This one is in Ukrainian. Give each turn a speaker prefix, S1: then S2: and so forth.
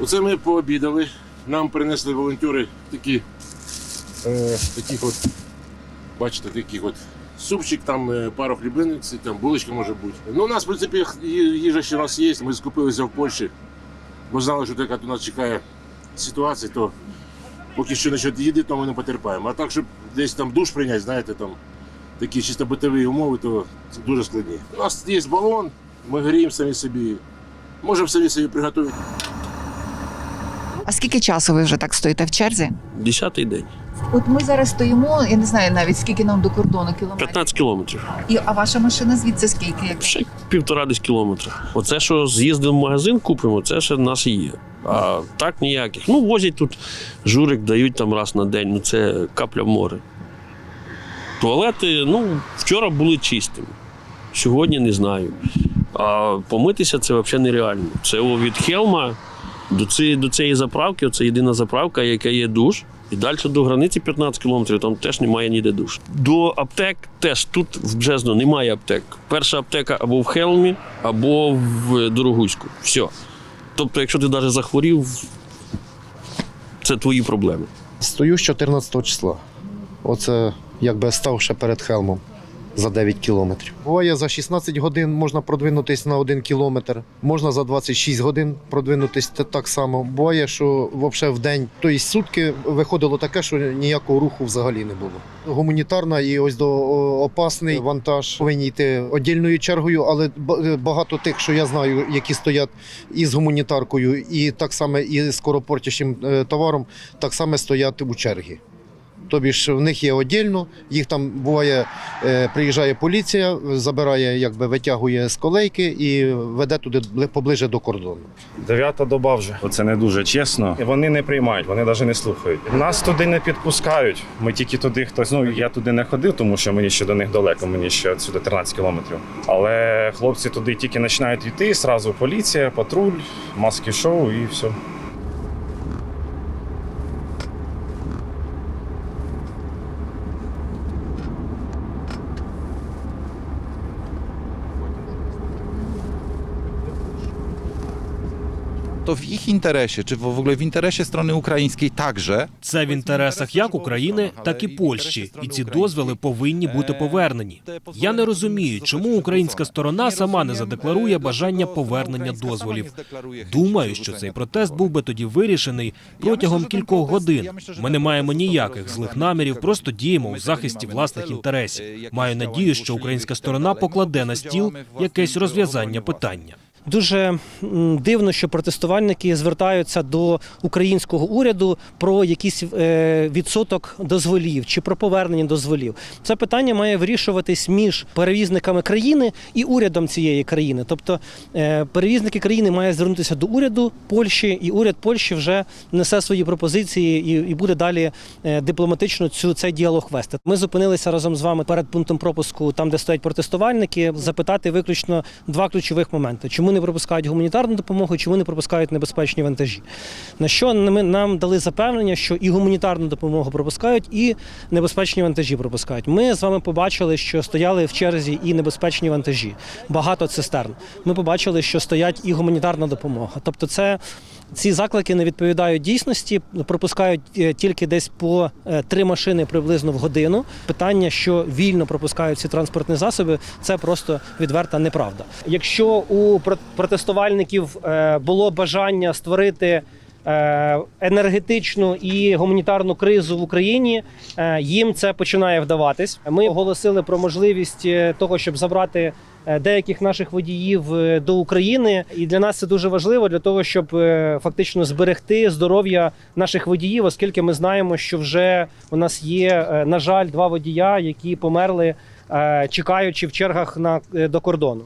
S1: Оце ми пообідали. Нам принесли волонтери такі, е, таких от, бачите, таких от супчик, там е, пару хлібиниць, там булочка може бути. Ну, у нас, в принципі, їжа ще у нас є. Ми скупилися в Польщі, бо знали, що така тут нас чекає ситуація, то поки що насчет їди, то ми не потерпаємо. А так, щоб десь там душ прийняти, знаєте, там такі чисто битові умови, то це дуже складні. У нас є балон, ми гріємо самі собі. Можемо самі собі приготувати.
S2: А скільки часу ви вже так стоїте в черзі?
S3: Десятий день.
S2: От ми зараз стоїмо, я не знаю навіть скільки нам до кордону кілометрів.
S3: 15 кілометрів.
S2: І а ваша машина звідси скільки? Як?
S3: Ще півтора десь кілометра. Оце, що з'їздимо в магазин, купимо, це ще в нас і є. А так ніяких. Ну, возять тут журик, дають там раз на день, ну це капля в море. Туалети, ну, вчора були чистими. Сьогодні не знаю. А помитися це взагалі нереально. Це від Хелма до цієї, до цієї заправки, це єдина заправка, яка є душ. І далі до границі 15 кілометрів, там теж немає ніде душ. До аптек теж тут в Бжезно немає аптек. Перша аптека або в Хелмі, або в Дорогуську. Все. Тобто, якщо ти навіть захворів, це твої проблеми.
S4: Стою з 14 числа. Оце якби став ще перед Хелмом за 9 кілометрів. Буває за 16 годин можна продвинутись на 1 кілометр, можна за 26 годин продвинутись те- так само. Буває, що взагалі в день, тобто сутки виходило таке, що ніякого руху взагалі не було. Гуманітарна і ось до опасний вантаж повинні йти одільною чергою, але багато тих, що я знаю, які стоять і з гуманітаркою, і так само і з скоропортящим е, товаром, так само стоять у чергі. Тобі ж в них є одільно, їх там буває, е, приїжджає поліція, забирає, якби витягує з колейки і веде туди поближе до кордону.
S5: Дев'ята доба вже. Оце не дуже чесно. Вони не приймають, вони навіть не слухають. Нас туди не підпускають. Ми тільки туди хтось. Ну я туди не ходив, тому що мені ще до них далеко, мені ще отсюди 13 кілометрів. Але хлопці туди тільки починають йти, зразу поліція, патруль, маски шоу і все.
S6: To w ich interesie, czy w ogóle w interesie strony ukraińskiej także.
S7: Це в інтересах як України, так і Польщі, і ці дозволи повинні бути повернені. Я не розумію, чому українська сторона сама не задекларує бажання повернення дозволів. Думаю, що цей протест був би тоді вирішений протягом кількох годин. Ми не маємо ніяких злих намірів, просто діємо у захисті власних інтересів. Маю надію, що українська сторона покладе на стіл якесь розв'язання питання.
S8: Дуже дивно, що протестувальники звертаються до українського уряду про якийсь е, відсоток дозволів чи про повернення дозволів. Це питання має вирішуватись між перевізниками країни і урядом цієї країни. Тобто е, перевізники країни мають звернутися до уряду Польщі, і уряд Польщі вже несе свої пропозиції і, буде далі е, дипломатично цю цей діалог вести. Ми зупинилися разом з вами перед пунктом пропуску, там де стоять протестувальники, запитати виключно два ключових моменти: чому не пропускають гуманітарну допомогу, чому не пропускають небезпечні вантажі. На що нам дали запевнення, що і гуманітарну допомогу пропускають, і небезпечні вантажі пропускають. Ми з вами побачили, що стояли в черзі і небезпечні вантажі, багато цистерн. Ми побачили, що стоять і гуманітарна допомога. Тобто, це ці заклики не відповідають дійсності, пропускають е, тільки десь по е, три машини приблизно в годину. Питання, що вільно пропускають ці транспортні засоби, це просто відверта неправда. Якщо у протестувальників е, було бажання створити е, енергетичну і гуманітарну кризу в Україні, е, їм це починає вдаватись. Ми оголосили про можливість того, щоб забрати деяких наших водіїв до України, і для нас це дуже важливо для того, щоб фактично зберегти здоров'я наших водіїв, оскільки ми знаємо, що вже у нас є, на жаль, два водія, які померли, чекаючи в чергах на до кордону.